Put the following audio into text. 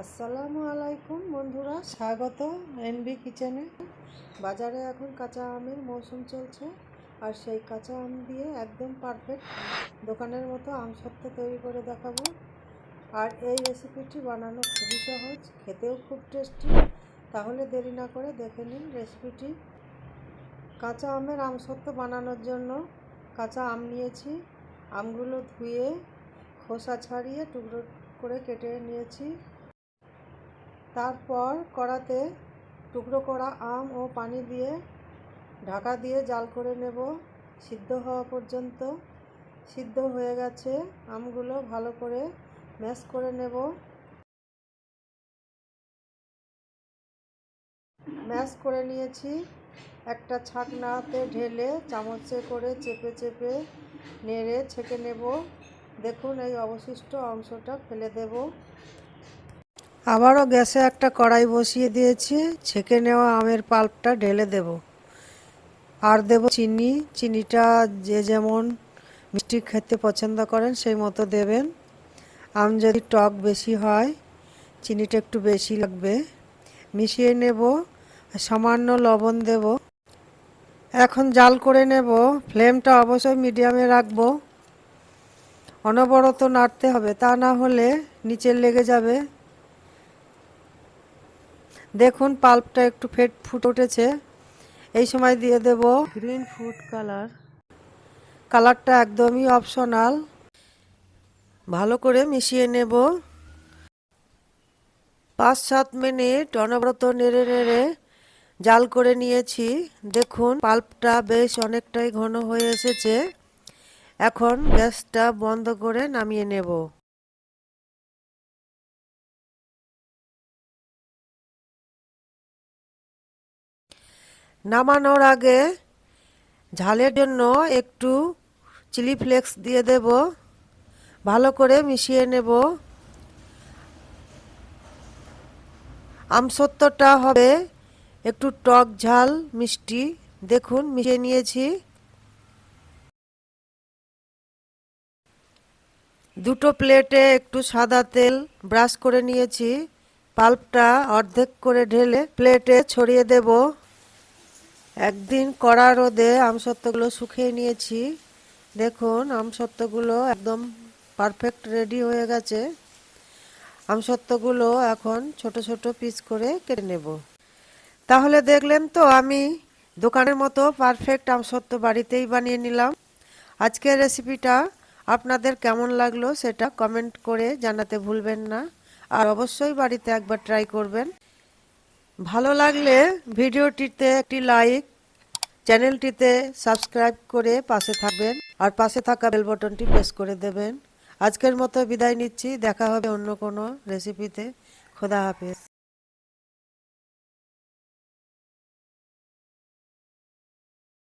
আসসালামু আলাইকুম বন্ধুরা, স্বাগত এনবি কিচেনে বাজারে এখন কাঁচা আমের মৌসুম চলছে, আর সেই কাঁচা আম দিয়ে একদম পারফেক্ট দোকানের মতো আম সত্ত্ব তৈরি করে দেখাবো। আর এই রেসিপিটি বানানো খুবই সহজ, খেতেও খুব টেস্টি তাহলে দেরি না করে দেখে নিন রেসিপিটি কাঁচা আমের আম সত্ত্ব বানানোর জন্য কাঁচা আম নিয়েছি, আমগুলো ধুয়ে খোসা ছাড়িয়ে টুকরো করে কেটে নিয়েছি। তারপর কড়াতে টুকরো করা আম ও পানি দিয়ে ঢাকা দিয়ে জাল করে নেব। সিদ্ধ হওয়া পর্যন্ত সিদ্ধ হয়ে গেছে। আমগুলো ভালো করে ম্যাশ করে নেব। ম্যাশ করে নিয়েছি। একটা ছাকনাতে ঢেলে চামচে করে চেপে চেপে নেড়ে ছেঁকে নেব। দেখুন এই অবশিষ্ট অংশটা ফেলে দেব। আবারও গ্যাসে একটা কড়াই বসিয়ে দিয়েছি, ছেঁকে নেওয়া আমের পাল্পটা ঢেলে দেব। আর দেব চিনি, চিনিটা যে যেমন মিষ্টি খেতে পছন্দ করেন সেই মতো দেবেন। আম যদি টক বেশি হয়, চিনিটা একটু বেশি লাগবে। মিশিয়ে নেব, সামান্য লবণ দেব। এখন জাল করে নেব, ফ্লেমটা অবশ্যই মিডিয়ামে রাখব। অনবরত নাড়তে হবে, তা না হলে নিচে লেগে যাবে। দেখুন পাল্পটা একটু ফেট ফুট উঠেছে। এই সময় দিয়ে দেব গ্রিন ফুড কালার কালারটা একদমই অপশনাল ভালো করে মিশিয়ে নেব। পাঁচ সাত মিনিট অনবরত নেড়ে নেড়ে জাল করে নিয়েছি। দেখুন পাল্পটা বেশ অনেকটাই ঘন হয়ে এসেছে। এখন গ্যাসটা বন্ধ করে নামিয়ে নেব। নামানোর আগে ঝালের জন্য একটু চিলি ফ্লেক্স দিয়ে দেব। ভালো করে মিশিয়ে নেব। আমসত্বটা হবে একটু টক ঝাল, মিষ্টি। দেখুন, মিশিয়ে নিয়েছি। দুটো প্লেটে একটু সাদা তেল ব্রাশ করে নিয়েছি। পাল্পটা অর্ধেক করে ঢেলে প্লেটে ছড়িয়ে দেব। একদিন কড়া রোদে আমসত্ত্বগুলো শুকিয়ে নিয়েছি। দেখুন আমসত্ত্বগুলো একদম পারফেক্ট রেডি হয়ে গেছে। আমসত্ত্বগুলো এখন ছোট ছোট পিস করে কেটে নেব। তাহলে দেখলেন তো, আমি দোকানের মতো পারফেক্ট আমসত্ত্ব বাড়িতেই বানিয়ে নিলাম। আজকের রেসিপিটা আপনাদের কেমন লাগল সেটা কমেন্ট করে জানাতে ভুলবেন না। আর অবশ্যই বাড়িতে একবার ট্রাই করবেন। ভালো লাগলে ভিডিওটিতে একটি লাইক, চ্যানেলটিতে সাবস্ক্রাইব করে পাশে থাকবেন আর পাশে থাকা বেল বটনটি প্রেস করে দেবেন। আজকের মতো বিদায় নিচ্ছি, দেখা হবে অন্য কোনো রেসিপিতে। খোদা হাফেজ।